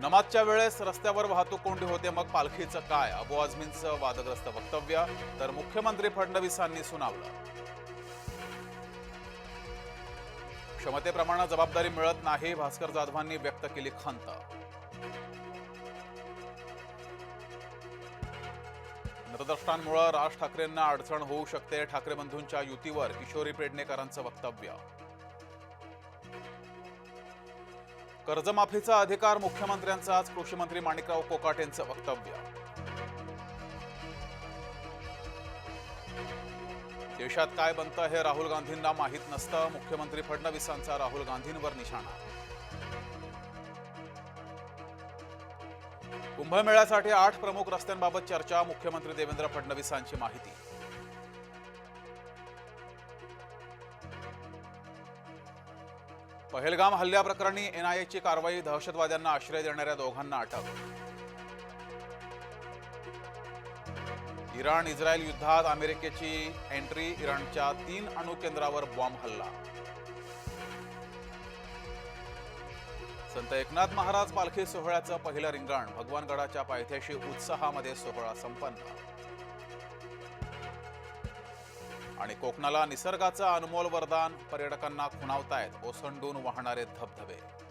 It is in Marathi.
नमाजच्या वेळेस रस्त्यावर वाहतूक कोंडी होते मग पालखीचं काय? अबू आझमींचं वादग्रस्त वक्तव्य तर मुख्यमंत्री फडणवीसांनी सुनावलं. क्षमतेप्रमाणे जबाबदारी मिळत नाही भास्कर जाधवांनी व्यक्त केली खंत. मतद्रष्टांमुळे राज ठाकरेंना अडचण होऊ शकते ठाकरे बंधूंच्या युतीवर किशोरी पेडणेकरांचं वक्तव्य. कर्जमाफीचा अधिकार मुख्यमंत्र्यांचा आज कृषी मंत्री माणिकराव कोकाटेंचं वक्तव्य. देशात काय बनतं हे राहुल गांधींना माहीत नसतं. मुख्यमंत्री फडणवीसांचा राहुल गांधींवर निशाणा. कुंभमेळ्यासाठी आठ प्रमुख रस्त्यांबाबत चर्चा. मुख्यमंत्री देवेंद्र फडणवीसांची माहिती. पहलगाम हल्ल्याप्रकरणी एनआयएची कारवाई दहशतवाद्यांना आश्रय देणाऱ्या दोघांना अटक. इराण इस्रायल युद्धात अमेरिकेची एंट्री इराणच्या तीन अणुकेंद्रावर बॉम्ब हल्ला. संत एकनाथ महाराज पालखी सोहळ्याचं पहिलं रिंगण भगवानगडाच्या पायथ्याशी उत्साहामध्ये सोहळा संपन्न. आणि कोकणाला निसर्गाचं अनमोल वरदान पर्यटकांना खुणावतायत. ओसंडून वाहणारे धबधबे.